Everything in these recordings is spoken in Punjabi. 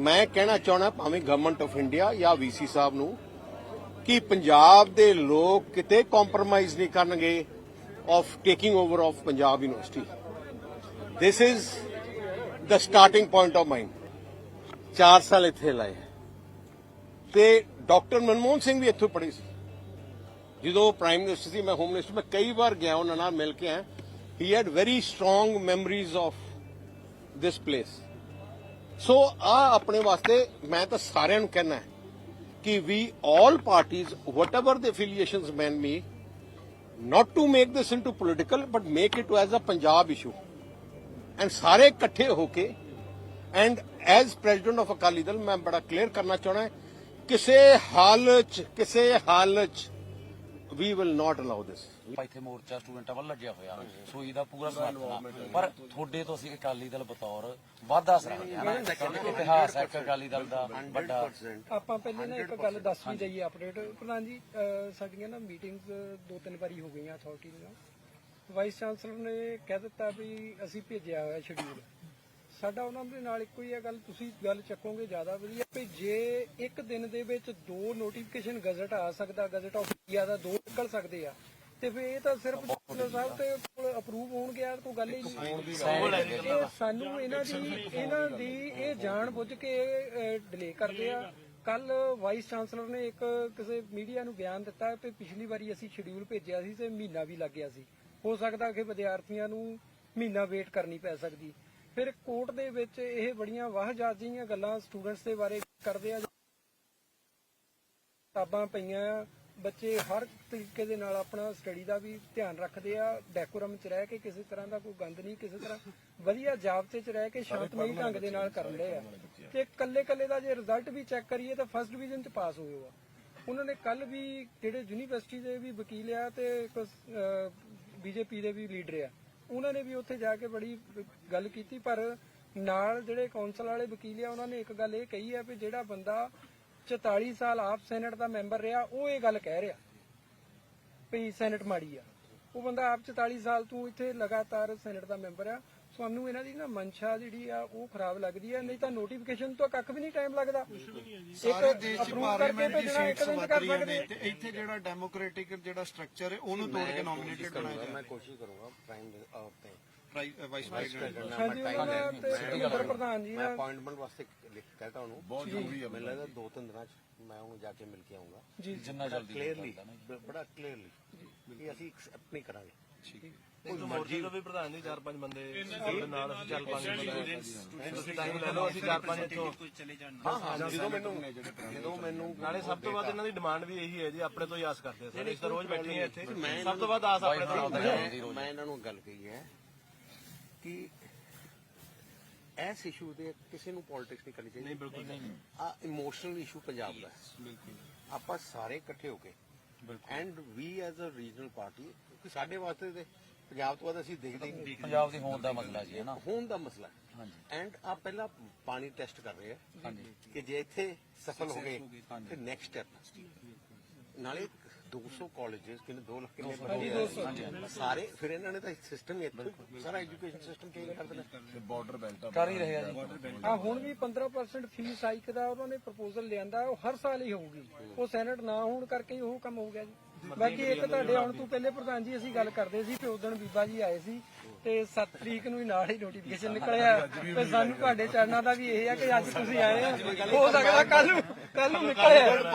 ਮੈਂ ਕਹਿਣਾ ਚਾਹਣਾ ਭਾਵੇਂ ਗਵਰਨਮੈਂਟ ਆਫ ਇੰਡੀਆ ਜਾਂ ਵੀਸੀ ਸਾਹਿਬ ਨੂੰ ਕਿ ਪੰਜਾਬ ਦੇ ਲੋਕ ਕਿਤੇ ਕੰਪਰੋਮਾਈਜ਼ ਨਹੀਂ ਕਰਨਗੇ of taking over of Punjab university this is the starting point of mind 4 ਸਾਲ ਇੱਥੇ ਲਾਏ ਤੇ ਡਾਕਟਰ ਮਨਮੋਹਨ ਸਿੰਘ ਵੀ ਇੱਥੋਂ ਪੜ੍ਹੇ ਸੀ। ਜਦੋਂ ਪ੍ਰਾਈਮ ਮਿਨਿਸਟਰ ਸੀ, ਮੈਂ ਹੋਮ ਮਿਨਿਸਟਰ ਮੈਂ ਕਈ ਵਾਰ ਗਿਆ ਉਹਨਾਂ ਨਾਲ ਮਿਲ ਕੇ ਆਇਆ ਹੀ had very strong memories of this place so ਆ ਆਪਣੇ ਵਾਸਤੇ ਮੈਂ ਤਾਂ ਸਾਰਿਆਂ ਨੂੰ ਕਹਿਣਾ ਹੈ ਕਿ ਵੀ all parties whatever the affiliations may be not to make this into political but make it as a punjab issue and ਸਾਰੇ ਇਕੱਠੇ ਹੋ ਕੇ and as president of Akali Dal ਮੈਂ ਬੜਾ ਕਲੀਅਰ ਕਰਨਾ ਚਾਹਣਾ ਕਿਸੇ ਹਾਲ ਚ ਕਿਸੇ ਹਾਲ ਚ ਵੀ ਵਿਲ ਨਾਟ ਅਲਾਉ ਦਿਸ ਇੱਥੇ ਮੋਰਚਾ ਸਟੂਡੈਂਟਾਂ ਵੱਲ ਲੱਗਿਆ ਹੋਇਆ। ਸੋਈ ਦਾ ਪੂਰਾ ਸਮਰਥਨ ਆ। ਪਰ ਤੁਹਾਡੇ ਤੋਂ ਅਸੀਂ ਅਕਾਲੀ ਦਲ ਬਤੌਰ ਵਾਧਾ ਸਰਾਹਦੇ ਹਾਂ ਨਾ ਕਿਉਂਕਿ ਇਤਿਹਾਸ ਹੈ ਇੱਕ ਅਕਾਲੀ ਦਲ ਦਾ ਵੱਡਾ। ਆਪਾਂ ਪਹਿਲੇ ਨਾ ਇੱਕ ਗੱਲ ਦੱਸ ਵੀ ਦਈਏ ਅਪਡੇਟ ਪ੍ਰਧਾਨ ਜੀ ਅਹ ਸਾਡੀਆਂ ਨਾ ਮੀਟਿੰਗਸ ਦੋ ਤਿੰਨ ਵਾਰੀ ਹੋ ਗਈਆਂ ਅਥਾਰਟੀ ਦੀਆਂ। ਵਾਈਸ ਚਾਂਸਲਰ ਨੇ ਕਹਿ ਦਿੱਤਾ ਵੀ ਅਸੀਂ ਭੇਜਿਆ ਹੋਇਆ ਸ਼ਡਿਊਲ ਸਾਡਾ ਉਹਨਾਂ ਦੇ ਨਾਲ ਇੱਕੋ ਹੀ ਹੈ ਗੱਲ ਤੁਸੀਂ ਗੱਲ ਚੱਕੋਗੇ ਜ਼ਿਆਦਾ ਵਧੀਆ। ਵੀ ਜੇ ਇੱਕ ਦਿਨ ਦੇ ਵਿੱਚ ਦੋ ਨੋਟੀਫਿਕੇਸ਼ਨ ਗਜ਼ਟ ਆ ਸਕਦਾ ਗਜ਼ਟ ਆਫ ਇੰਡੀਆ ਦਾ ਦੋ ਨਿਕਲ ਸਕਦੇ ਆ ਤੇ ਫਿਰ ਇਹ ਤਾਂ ਸਿਰਫ ਚਾਂਸਲਰ ਸਾਹਿਬ ਤੇ ਕੋਲ ਅਪਰੂਵ ਹੋਣਗੇ ਯਾਰ ਕੋਈ ਗੱਲ ਹੀ ਨਹੀਂ। ਇਹ ਸਾਨੂੰ ਇਹਨਾਂ ਦੀ ਇਹਨਾਂ ਦੀ ਇਹ ਜਾਣ ਬੁੱਝ ਕੇ ਡਿਲੇ ਕਰਦੇ ਆ। ਕੱਲ ਵਾਈਸ ਚਾਂਸਲਰ ਨੇ ਇੱਕ ਕਿਸੇ ਮੀਡੀਆ ਨੂੰ ਬਿਆਨ ਦਿੱਤਾ ਕਿ ਪਿਛਲੀ ਵਾਰੀ ਅਸੀਂ ਸ਼ਡਿਊਲ ਭੇਜਿਆ ਸੀ ਤੇ ਮਹੀਨਾ ਵੀ ਲੱਗ ਗਿਆ ਸੀ। ਹੋ ਸਕਦਾ ਕਿ ਵਿਦਿਆਰਥੀਆਂ ਨੂੰ ਮਹੀਨਾ ਵੇਟ ਕਰਨੀ ਪੈ ਸਕਦੀ। ਫਿਰ ਕੋਰਟ ਦੇ ਵਿੱਚ ਇਹ ਬੜੀਆਂ ਵਾਹਜਾਜੀਆਂ ਗੱਲਾਂ ਸਟੂਡੈਂਟਸ ਦੇ ਬਾਰੇ ਕਰਦੇ ਆ। ਕਿਤਾਬਾਂ ਪਈਆਂ ਬੱਚੇ ਹਰ ਤਰੀਕੇ ਦੇ ਨਾਲ ਆਪਣਾ ਸਟੱਡੀ ਦਾ ਵੀ ਧਿਆਨ ਰੱਖਦੇ ਆ। ਡੈਕੋਰਮ ਚ ਰਹਿ ਕੇ ਕਿਸੇ ਤਰ੍ਹਾਂ ਦਾ ਕੋਈ ਗੰਦ ਨਹੀਂ ਕਿਸੇ ਤਰ੍ਹਾਂ ਵਧੀਆ ਜਾਬਤੇ ਚ ਰਹਿ ਕੇ ਸ਼ਾਂਤਮਈ ਢੰਗ ਦੇ ਨਾਲ ਕਰਨ ਰਹੇ ਆ। ਤੇ ਕੱਲੇ ਕੱਲੇ ਦਾ ਜੇ ਰਿਜ਼ਲਟ ਵੀ ਚੈੱਕ ਕਰੀਏ ਤਾਂ ਫਸਟ ਡਿਵੀਜ਼ਨ ਚ ਪਾਸ ਹੋਏ ਆ। ਉਹਨਾਂ ਨੇ ਕੱਲ ਵੀ ਜਿਹੜੇ ਯੂਨੀਵਰਸਿਟੀ ਦੇ ਵੀ ਵਕੀਲ ਆ ਤੇ ਇੱਕ ਬੀਜੇਪੀ ਦੇ ਵੀ ਲੀਡਰ ਆ। ਉਹਨਾਂ ਨੇ ਵੀ ਉੱਥੇ ਜਾ ਕੇ ਬੜੀ ਗੱਲ ਕੀਤੀ, ਪਰ ਨਾਲ ਜਿਹੜੇ ਕੌਂਸਲ ਵਾਲੇ ਵਕੀਲ ਆ, ਉਹਨਾਂ ਨੇ ਇੱਕ ਗੱਲ ਇਹ ਕਹੀ ਆ ਵੀ ਜਿਹੜਾ ਬੰਦਾ 44 ਸਾਲ ਆਪ ਸੈਨੇਟ ਦਾ ਮੈਂਬਰ ਰਿਹਾ, ਉਹ ਇਹ ਗੱਲ ਕਹਿ ਰਿਹਾ ਵੀ ਸੈਨੇਟ ਮਾੜੀ ਆ। ਉਹ ਬੰਦਾ ਆਪ 44 ਸਾਲ ਤੋਂ ਇੱਥੇ ਲਗਾਤਾਰ ਸੈਨੇਟ ਦਾ ਮੈਂਬਰ ਆ ਸਾਨੂੰ ਇਹਨਾਂ ਦੀ ਨਾ ਮਨਸ਼ਾ ਜਿਹੜੀ ਆ ਉਹ ਖਰਾਬ ਲੱਗਦੀ ਆ ਨਹੀਂ ਤਾਂ ਨੋਟੀਫਿਕੇਸ਼ਨ ਤੋਂ ਕੱਖ ਵੀ ਨਹੀਂ ਟਾਈਮ ਲੱਗਦਾ। ਸਾਰੇ ਦੇਸ਼ ਚ ਪਾਰਲੀਮੈਂਟ ਦੀ ਭੇਜਣਾ ਇੱਕ ਸੀਟਸ ਵਧ ਕਰ ਰਹੀਆਂ ਨੇ ਤੇ ਇੱਥੇ ਜਿਹੜਾ ਡੈਮੋਕ੍ਰੈਟਿਕ ਜਿਹੜਾ ਸਟਰਕਚਰ ਹੈ ਉਹਨੂੰ ਤੋੜ ਕੇ ਨੋਮੀਨੇਟਡ ਬਣਾਇਆ ਜਾ ਮੈਂ ਕੋਸ਼ਿਸ਼ ਕਰੂੰਗਾ ਪ੍ਰਾਈਮ ਵਾਈਸ ਪ੍ਰੈਜ਼ੀਡੈਂਟ ਤੇ। ਸੁਰਿੰਦਰ ਪ੍ਰਧਾਨ ਜੀ ਮੈਂ ਨਾਲ। ਅਪਾਇੰਟਮੈਂਟ ਵਾਸਤੇ ਲਿਖ ਕਹਤਾ ਉਹਨੂੰ। ਬਹੁਤ ਜ਼ਰੂਰੀ ਹੈ ਮੈਨੂੰ ਲੱਗਦਾ ਦੋ ਤਿੰਨ ਦਿਨਾਂ ਚ ਮੈਂ ਉਹਨੂੰ ਜਾ ਕੇ ਮਿਲ ਕੇ ਆਉਂਗਾ ਜੀ ਜਿੰਨਾ ਜਲਦੀ ਕਲੀਅਰਲੀ ਬੜਾ ਕਲੀਅਰਲੀ ਕਿ ਅਸੀਂ ਐਕਸੈਪਟ ਨਹੀਂ ਕਰਾਂਗੇ। ਮਰਜ਼ੀ। ਤੋਂ ਵੀ ਪ੍ਰਧਾਨ ਜੀ ਚਾਰ ਪੰਜ ਬੰਦੇ ਸਾਡੇ ਨਾਲ ਅਸੀਂ ਚੱਲ ਪਾਂਗੇ ਤੁਸੀਂ ਟਾਈਮ ਲੈ ਲਓ ਅਸੀਂ ਚਾਰ ਪੰਜ ਇੱਥੋਂ। ਹਾਂ ਹਾਂ ਜਦੋਂ ਮੈਨੂੰ ਜਦੋਂ ਮੈਨੂੰ ਨਾਲੇ ਸਭ ਤੋਂ ਵੱਧ ਇਹਨਾਂ ਦੀ ਡਿਮਾਂਡ ਵੀ ਇਹੀ ਹੈ ਜੀ ਆਪਣੇ ਤੋਂ ਹੀ ਆਸ ਕਰਦੇ ਆ ਸਾਰੇ। ਇਸ ਤਾਂ ਰੋਜ਼ ਬੈਠੇ ਆ ਇੱਥੇ। ਸਭ ਤੋਂ ਵੱਧ ਆਸ ਆਪਣੇ ਤੋਂ ਮੈਂ ਮੈਂ ਇਹਨਾਂ ਨੂੰ ਗੱਲ ਕਹੀ ਹੈ ਕਿ ਇਸ ਇਸ਼ੂ ਤੇ ਕਿਸੇ ਨੂੰ ਪੋਲਿਟਿਕਸ ਨਹੀਂ ਕਰਨੀ ਚਾਹੀਦੀ। ਨਹੀਂ ਬਿਲਕੁਲ ਨਹੀਂ। ਆ ਇਮੋਸ਼ਨਲ ਇਸ਼ੂ ਪੰਜਾਬ ਦਾ ਹੈ। ਬਿਲਕੁਲ। ਆਪਾਂ ਸਾਰੇ ਇਕੱਠੇ ਹੋ ਕੇ and we as a regional party ਸਾਡੇ ਵਾਸਤੇ ਤੇ ਪੰਜਾਬ ਤੋਂ ਬਾਅਦ ਅਸੀਂ ਦੇਖਦੇ ਹੀ ਨਹੀਂ। ਪੰਜਾਬ ਦੀ ਹੋਂਦ ਦਾ ਮਸਲਾ ਜੀ ਹੈ ਨਾ? ਹੋਣ ਦਾ ਮਸਲਾ। ਹੈ ਐਂਡ ਆ ਪਹਿਲਾਂ ਪਾਣੀ ਟੈਸਟ ਕਰ ਰਹੇ ਆ ਕਿ ਜੇ ਇੱਥੇ ਸਫਲ ਹੋ ਗਏ ਤੇ ਨੈਕਸਟ ਸਟੈਪ ਨਾਲੇ 200 ਕਾਲਜਸ ਕਿੰਨੇ 2 ਲੱਖ ਕਿੰਨੇ ਆ? ਸਾਰੇ ਫਿਰ ਇਹਨਾਂ ਨੇ ਤਾਂ ਸਿਸਟਮ ਹੀ ਇੱਥੇ ਸਾਰਾ ਐਜੂਕੇਸ਼ਨ ਸਿਸਟਮ ਚੇਂਜ ਕਰ ਦੇਣਾ ਕਰ ਹੀ ਰਹੇ ਆ ਜੀ। ਆ ਹੁਣ ਵੀ 15% ਫੀਸ ਹਾਈਕ ਦਾ ਉਹਨਾਂ ਨੇ ਪ੍ਰਪੋਜ਼ਲ ਲਿਆਂਦਾ ਉਹ ਹਰ ਸਾਲ ਹੀ ਹੋਊਗੀ। ਉਹ ਸੈਨੇਟ ਨਾ ਹੋਣ ਕਰਕੇ ਹੀ ਉਹ ਕੰਮ ਹੋ ਗਿਆ ਜੀ। ਬਾਕੀ ਇੱਕ ਤੁਹਾਡੇ ਆਉਣ ਤੋਂ ਪਹਿਲੇ ਪ੍ਰਧਾਨ ਜੀ, ਅਸੀਂ ਗੱਲ ਕਰਦੇ ਸੀ ਕਿ ਉਦੋਂ ਬੀਬਾ ਜੀ ਆਏ ਸੀ ਤੇ 7 ਤਰੀਕ ਨੂੰ ਹੀ ਨਾਲ ਹੀ ਨੋਟੀਫਿਕੇਸ਼ਨ ਨਿਕਲਿਆ। ਤੇ ਸਾਨੂੰ ਤੁਹਾਡੇ ਚਰਨਾਂ ਦਾ ਵੀ ਇਹ ਹੈ ਕਿ ਅੱਜ ਤੁਸੀਂ ਆਏ ਆ। ਹੋ ਸਕਦਾ ਕੱਲ ਨੂੰ ਕੱਲ ਨੂੰ ਨਿਕਲਿਆ।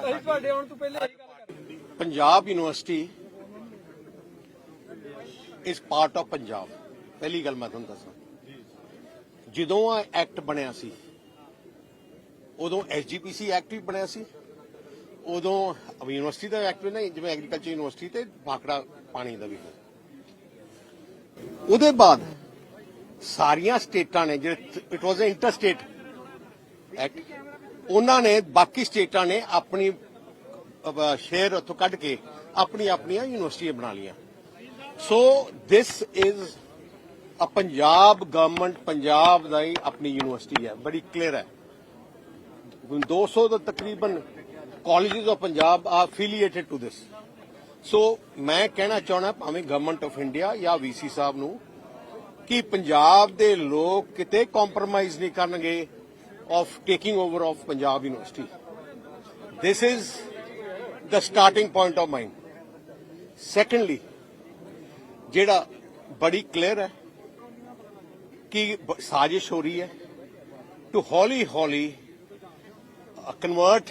ਅਸੀਂ ਤੁਹਾਡੇ ਆਉਣ ਤੋਂ ਪਹਿਲੇ ਇਹ ਗੱਲ ਕਰਦੇ Punjab university is part of Punjab. ਪਹਿਲੀ ਗੱਲ ਮੈਂ ਤੁਹਾਨੂੰ ਦੱਸਾਂ। ਜਦੋਂ ਆ ਐਕਟ ਬਣਿਆ ਸੀ, ਉਦੋਂ ਐਸਜੀਪੀਸੀ ਐਕਟ ਵੀ ਬਣਿਆ ਸੀ। ਉਦੋਂ ਯੂਨੀਵਰਸਿਟੀ ਦਾ ਐਕਟ ਵੀ ਨਹੀਂ, ਜਿਵੇਂ ਐਗਰੀਕਲਚਰ ਯੂਨੀਵਰਸਿਟੀ ਤੇ ਭਾਖੜਾ ਪਾਣੀ ਦਾ ਵੀ ਉਹਦੇ ਬਾਅਦ ਸਾਰੀਆਂ ਸਟੇਟਾਂ ਨੇ, ਜਿਹੜੇ it was a interstate act ਉਹਨਾਂ ਨੇ ਬਾਕੀ ਸਟੇਟਾਂ ਨੇ ਆਪਣੀ ਸ਼ੇਅਰ ਉੱਥੋਂ ਕੱਢ ਕੇ ਆਪਣੀ ਆਪਣੀਆਂ ਯੂਨੀਵਰਸਿਟੀਆਂ ਬਣਾ ਲਈਆਂ। So this is uh Punjab government Punjab ਦਾ ਹੀ ਆਪਣੀ ਯੂਨੀਵਰਸਿਟੀ ਹੈ, ਬੜੀ ਕਲੀਅਰ ਹੈ। 200 ਤੋਂ ਤਕਰੀਬਨ colleges of Punjab are affiliated to this so ਮੈਂ ਕਹਿਣਾ ਚਾਹਣਾ ਭਾਵੇਂ ਗਵਰਨਮੈਂਟ ਆਫ ਇੰਡੀਆ ਜਾਂ ਵੀਸੀ ਸਾਹਿਬ ਨੂੰ ਕਿ ਪੰਜਾਬ ਦੇ ਲੋਕ ਕਿਤੇ ਕੰਪਰੋਮਾਈਜ਼ ਨਹੀਂ ਕਰਨਗੇ of taking over of Punjab university this is the starting point of mine. Secondly ਜਿਹੜਾ ਬੜੀ ਕਲੀਅਰ ਹੈ ਕਿ ਸਾਜ਼ਿਸ਼ ਹੋ ਰਹੀ ਹੈ ਟੂ ਹੌਲੀ ਹੌਲੀ ਕਨਵਰਟ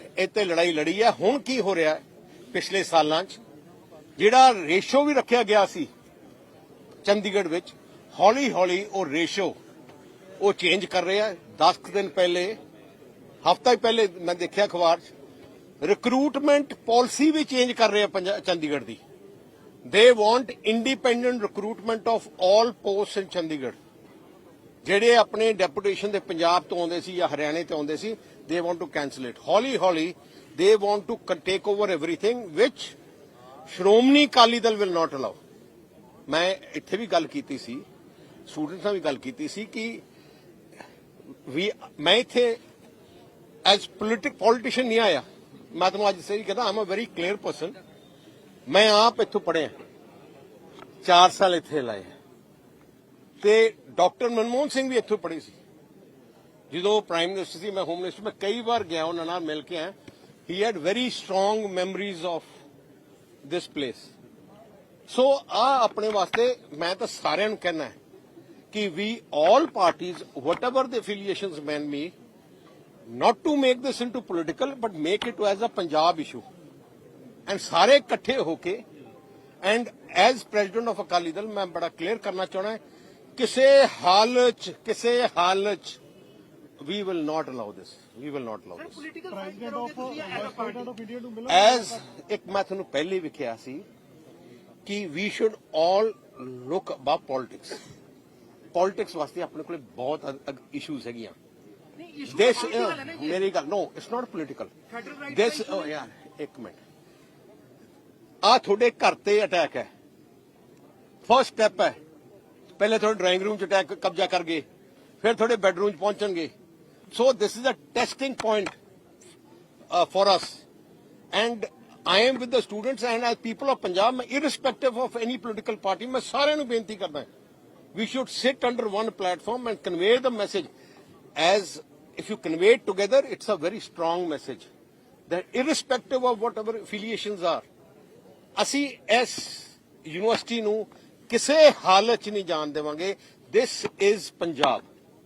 ਇੱਥੇ ਲੜਾਈ ਲੜੀ ਹੈ। ਹੁਣ ਕੀ ਹੋ ਰਿਹਾ ਪਿਛਲੇ ਸਾਲਾਂ 'ਚ? ਜਿਹੜਾ ਰੇਸ਼ੋ ਵੀ ਰੱਖਿਆ ਗਿਆ ਸੀ ਚੰਡੀਗੜ੍ਹ ਵਿੱਚ ਹੌਲੀ ਹੌਲੀ ਉਹ ਰੇਸ਼ੋ ਉਹ ਚੇਂਜ ਕਰ ਰਿਹਾ ਹੈ। 10 ਦਿਨ ਪਹਿਲੇ, ਹਫਤਾ ਹੀ ਪਹਿਲੇ ਮੈਂ ਦੇਖਿਆ ਅਖਬਾਰ 'ਚ ਰਿਕਰੂਟਮੈਂਟ ਪਾਲਿਸੀ ਵੀ ਚੇਂਜ ਕਰ ਰਿਹਾ ਪੰਜਾ- ਚੰਡੀਗੜ੍ਹ ਦੀ। They want independent recruitment of all post in Chandigarh. ਜਿਹੜੇ ਆਪਣੇ ਡੈਪੂਟੇਸ਼ਨ ਦੇ ਪੰਜਾਬ ਤੋਂ ਆਉਂਦੇ ਸੀ ਜਾਂ ਹਰਿਆਣੇ ਤੋਂ ਆਉਂਦੇ ਸੀ ਦੇ ਵਾਂਟ ਟੂ ਕੈਨਸਲ ਇਟ ਹੌਲੀ ਹੌਲੀ they want to take over everything which Shiromani Akali Dal will not allow ਮੈਂ ਇੱਥੇ ਵੀ ਗੱਲ ਕੀਤੀ ਸੀ ਸਟੂਡੈਂਟਸ ਨਾਲ ਵੀ ਗੱਲ ਕੀਤੀ ਸੀ ਕਿ ਵੀ ਮੈਂ ਇੱਥੇ ਐਜ਼ ਪੋਲਿਟਿਕ ਪੋਲੀਟੀਸ਼ੀਅਨ ਨਹੀਂ ਆਇਆ ਮੈਂ ਤੁਹਾਨੂੰ ਅੱਜ ਸਹੀ ਕਹਿੰਦਾ am a very clear person ਮੈਂ ਆਪ ਇੱਥੋਂ ਪੜਿਆ 4 ਸਾਲ ਇੱਥੇ ਲਾਏ ਤੇ ਡਾਕਟਰ ਮਨਮੋਹਨ ਸਿੰਘ ਵੀ ਇੱਥੋਂ ਪੜ੍ਹੇ ਸੀ ਜਦੋਂ ਪ੍ਰਾਈਮ ਮਿਨਿਸਟਰ ਸੀ ਮੈਂ ਹੋਮ ਮਿਨਿਸਟਰ ਮੈਂ ਕਈ ਵਾਰ ਗਿਆ ਉਹਨਾਂ ਨਾਲ ਮਿਲ ਕੇ ਆਇਆ ਹੀ had very strong memories of this place so ਆ ਆਪਣੇ ਵਾਸਤੇ ਮੈਂ ਤਾਂ ਸਾਰਿਆਂ ਨੂੰ ਕਹਿਣਾ ਹੈ ਕਿ ਵੀ all parties, whatever the affiliations may be not to make this into political, but make it as a punjab issue. And ਸਾਰੇ ਇਕੱਠੇ ਹੋ ਕੇ and as president of Akali Dal ਮੈਂ ਬੜਾ ਕਲੀਅਰ ਕਰਨਾ ਚਾਹਣਾ ਕਿਸੇ ਹਾਲ ਚ ਕਿਸੇ ਹਾਲ ਵੀ will not allow this we will not allow this president of president of India ਨੂੰ ਮਿਲੋ। ਐਜ਼ ਇੱਕ ਮੈਂ ਤੁਹਾਨੂੰ ਪਹਿਲੇ ਵੀ ਕਿਹਾ ਸੀ ਕਿ we should all look above politics politics ਵਾਸਤੇ ਆਪਣੇ ਕੋਲੇ ਬਹੁਤ ਇਸ਼ੂਜ਼ ਹੈਗੀਆਂ। ਦਿਸ ਮੇਰੀ ਗੱਲ ਨੋ ਇਟਸ ਨਾਟ ਪੋਲਿਟਿਕਲ ਦਿਸ ਯਾਰ ਇੱਕ ਮਿੰਟ। ਆ ਤੁਹਾਡੇ ਘਰ ਤੇ ਅਟੈਕ ਹੈ। ਫਰਸਟ ਸਟੈਪ ਹੈ। ਪਹਿਲੇ ਤੁਹਾਡੇ ਡਰਾਇੰਗ ਰੂਮ ਚ ਅਟੈਕ ਕਬਜ਼ਾ ਕਰ ਗਏ। ਫਿਰ ਤੁਹਾਡੇ ਬੈਡਰੂਮ ਚ ਪਹੁੰਚਣਗੇ। So this is a testing point uh, for us. And I am with the students and as people of Punjab, ਮੈਂ irrespective of any political party, ਮੈਂ ਸਾਰਿਆਂ ਨੂੰ ਬੇਨਤੀ ਕਰਦਾ ਹਾਂ we should sit under one platform and convey the message as if you convey it together, it's a very strong message that irrespective of whatever affiliations are, ਅਸੀਂ ਇਸ ਯੂਨੀਵਰਸਿਟੀ ਨੂੰ ਕਿਸੇ ਹਾਲਤ 'ਚ ਨਹੀਂ ਜਾਣ ਦੇਵਾਂਗੇ this is Punjab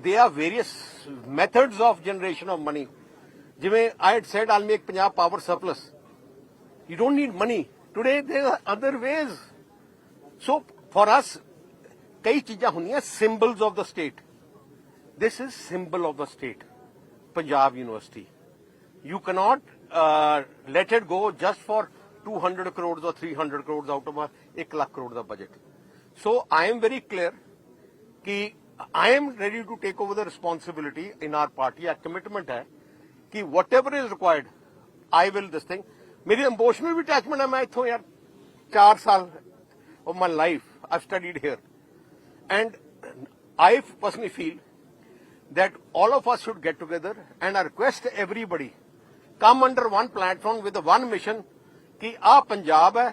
they are various methods of generation of money ਜਿਵੇਂ I had said I'll make Punjab power surplus You don't need money. Today there are other ways. So for us, ਕਈ ਚੀਜ਼ਾਂ ਹੁੰਦੀਆਂ symbols of the state. This is symbol of the state. Punjab University. You cannot uh, let it go just for 200 crores or 300 crores out of a 1 lakh crore the budget. So I am very clear ਕਿ I am ready to take over the responsibility in our party. Our commitment ਹੈ ਕਿ whatever is required, I will this thing. ਮੇਰੀ ਇਮੋਸ਼ਨਲ ਵੀ ਅਟੈਚਮੈਂਟ ਹੈ ਮੈਂ ਇੱਥੋਂ ਯਾਰ 4 ਸਾਲ of my life I've studied here. And I personally feel that all of us should get together and I request everybody come under one platform with the one mission ਕਿ ਆ ਪੰਜਾਬ ਹੈ